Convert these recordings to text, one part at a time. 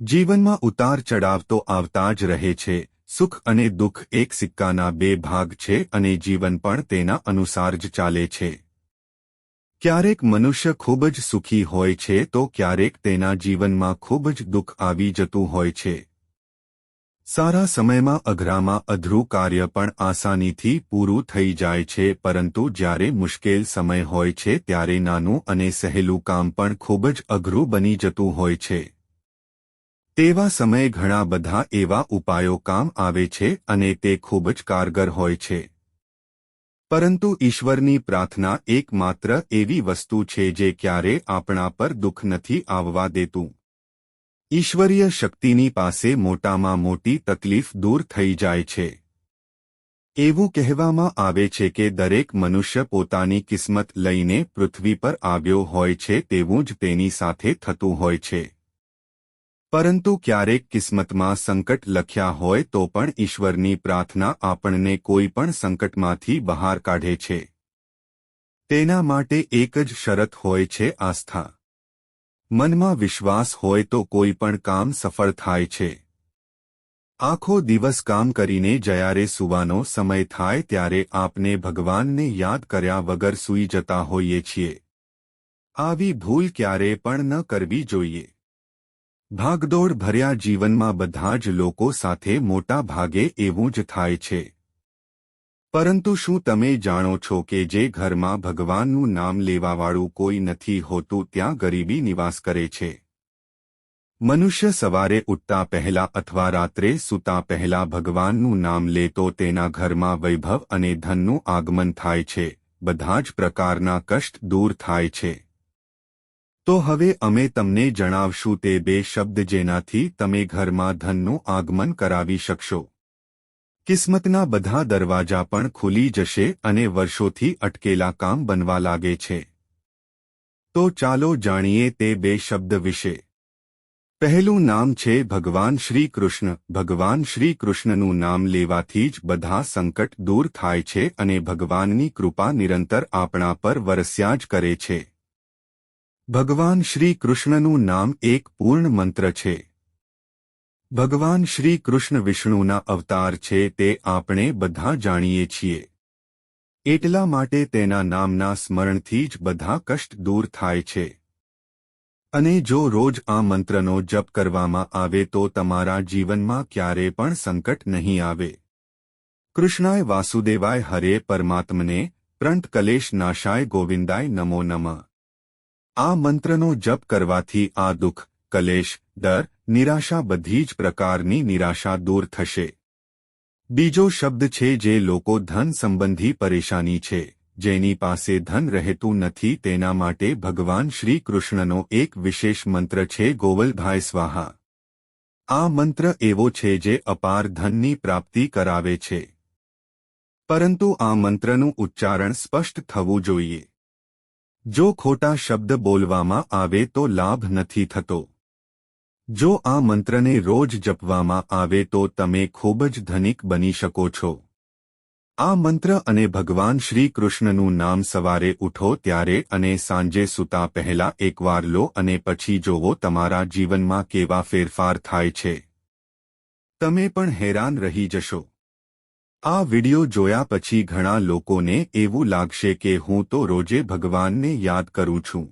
જીવનમાં ઉતાર ચડાવ તો આવતા જ રહે છે. સુખ અને દુઃખ એક સિક્કાના બે ભાગ છે અને જીવન પણ તેના અનુસાર જ ચાલે છે. ક્યારેક મનુષ્ય ખૂબ જ સુખી હોય છે તો ક્યારેક તેના જીવનમાં ખૂબ જ દુઃખ આવી જતું હોય છે. સારા સમયમાં અઘરામાં અધરું કાર્ય પણ આસાનીથી પૂરું થઈ જાય છે પરંતુ જ્યારે મુશ્કેલ સમય હોય છે ત્યારે નાનું અને સહેલું કામ પણ ખૂબ જ અઘરું બની જતું હોય છે. તેવા સમયે ઘણા બધા એવા ઉપાયો કામ આવે છે અને તે ખૂબ જ કારગર હોય છે. પરંતુ ઈશ્વરની પ્રાર્થના એકમાત્ર એવી વસ્તુ છે જે ક્યારે આપણા પર દુઃખ નથી આવવા દેતું. ઈશ્વરીય શક્તિની પાસે મોટામાં મોટી તકલીફ દૂર થઈ જાય છે. એવું કહેવામાં આવે છે કે દરેક મનુષ્ય પોતાની કિસ્મત લઈને પૃથ્વી પર આવ્યો હોય છે તેવું જ તેની સાથે થતું હોય છે. પરંતુ ક્યારેક કિસ્મતમાં સંકટ લખ્યા હોય તો પણ ઈશ્વરની પ્રાર્થના આપણને કોઈ પણ સંકટમાંથી બહાર કાઢે છે. તેના માટે એક જ શરત હોય છે આસ્થા. મનમાં વિશ્વાસ હોય તો કોઈ પણ કામ સફળ થાય છે. આખો દિવસ કામ કરીને જયારે સુવાનો સમય થાય ત્યારે આપને ભગવાનને યાદ કર્યા વગર સૂઈ જતા હોઈએ છીએ. આવી ભૂલ ક્યારે પણ ન કરવી જોઈએ. ભાગદોડ ભર્યા જીવનમાં બધા જ લોકો સાથે મોટા ભાગે એવું જ થાય છે. પરંતુ શું તમે જાણો છો કે જે ઘરમાં ભગવાનનું નામ લેવાવાળું કોઈ નથી હોતું ત્યાં ગરીબી નિવાસ કરે છે? મનુષ્ય સવારે ઉઠતા પહેલા અથવા રાત્રે સૂતા પહેલા ભગવાનનું નામ લેતો તેના ઘરમાં વૈભવ અને ધનનું આગમન થાય છે. બધા જ પ્રકારના કષ્ટ દૂર થાય છે. તો હવે અમે તમને જણાવશું તે બે શબ્દ જેનાથી તમે ઘરમાં ધનનું આગમન કરાવી શકશો. કિસ્મતના બધા દરવાજા પણ ખુલી જશે અને વર્ષોથી અટકેલા કામ બનવા લાગે છે. તો ચાલો જાણીએ તે બે શબ્દ વિશે. પહેલું નામ છે ભગવાન શ્રી કૃષ્ણ. ભગવાન શ્રી કૃષ્ણનું નામ લેવાથી જ બધા સંકટ દૂર થાય છે અને ભગવાનની કૃપા નિરંતર આપણા પર વરસ્યા જ કરે છે. ભગવાન શ્રી કૃષ્ણનું નામ એક પૂર્ણ મંત્ર છે. ભગવાન શ્રી કૃષ્ણ વિષ્ણુના અવતાર છે તે આપણે બધા જાણીએ છીએ. એટલા માટે તેના નામના સ્મરણથી જ બધા કષ્ટ દૂર થાય છે. અને જો રોજ આ મંત્રનો જપ કરવામાં આવે તો તમારા જીવનમાં ક્યારે પણ સંકટ નહીં આવે. કૃષ્ણાય વાસુદેવાય હરે પરમાત્મને પ્રંત કલેશ નાશાય ગોવિંદાય નમો નમ. આ મંત્રનો જપ કરવાથી આ દુઃખ, કલેશ, ડર, નિરાશા બધી જ પ્રકારની નિરાશા દૂર થશે. બીજો શબ્દ છે જે લોકો ધન સંબંધી પરેશાની છે, જેની પાસે ધન રહેતું નથી તેના માટે ભગવાન શ્રી કૃષ્ણનો એક વિશેષ મંત્ર છે ગોવલભાઈ સ્વાહા. આ મંત્ર એવો છે જે અપાર ધનની પ્રાપ્તિ કરાવે છે. પરંતુ આ મંત્રનું ઉચ્ચારણ સ્પષ્ટ થવું જોઈએ. જો ખોટા શબ્દ બોલવામાં આવે તો લાભ નથી થતો. જો આ મંત્રને રોજ જપવામાં આવે તો તમે ખૂબ જ ધનિક બની શકો છો. આ મંત્ર અને ભગવાન શ્રી કૃષ્ણનું નામ સવારે ઉઠો ત્યારે અને સાંજે સૂતા પહેલા એકવાર લો અને પછી જોવો તમારા જીવનમાં કેવા ફેરફાર થાય છે. તમે પણ હેરાન રહી જશો. આ વિડિયો જોયા પછી ઘણા લોકોને એવું લાગશે કે હું તો રોજે ભગવાનને યાદ કરું છું.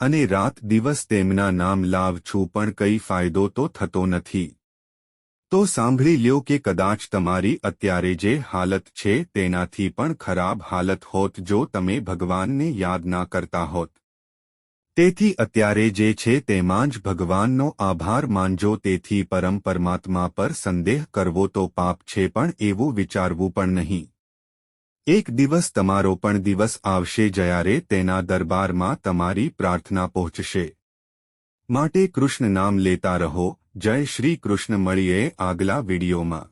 અને રાત દિવસ તેમના નામ લાવ છું પણ કંઈ ફાયદો તો થતો નથી. તો સાંભળી લ્યો કે કદાચ તમારી અત્યારે જે હાલત છે તેનાથી પણ ખરાબ હાલત હોત જો તમે ભગવાનને યાદ ના કરતા હોત. તેથી અત્યારે જે છે તેમાં જ ભગવાનનો આભાર માનજો, તેથી પરમ પરમાત્મા પર સંદેહ કરવો તો પાપ છે, પણ એવું વિચારવું પણ નહીં. એક દિવસ તમારો પણ દિવસ આવશે જ્યારે તેના દરબારમાં તમારી પ્રાર્થના પહોંચશે. માટે કૃષ્ણ નામ લેતા રહો. જય શ્રી કૃષ્ણ, મળીએ આગલા વિડીયોમાં.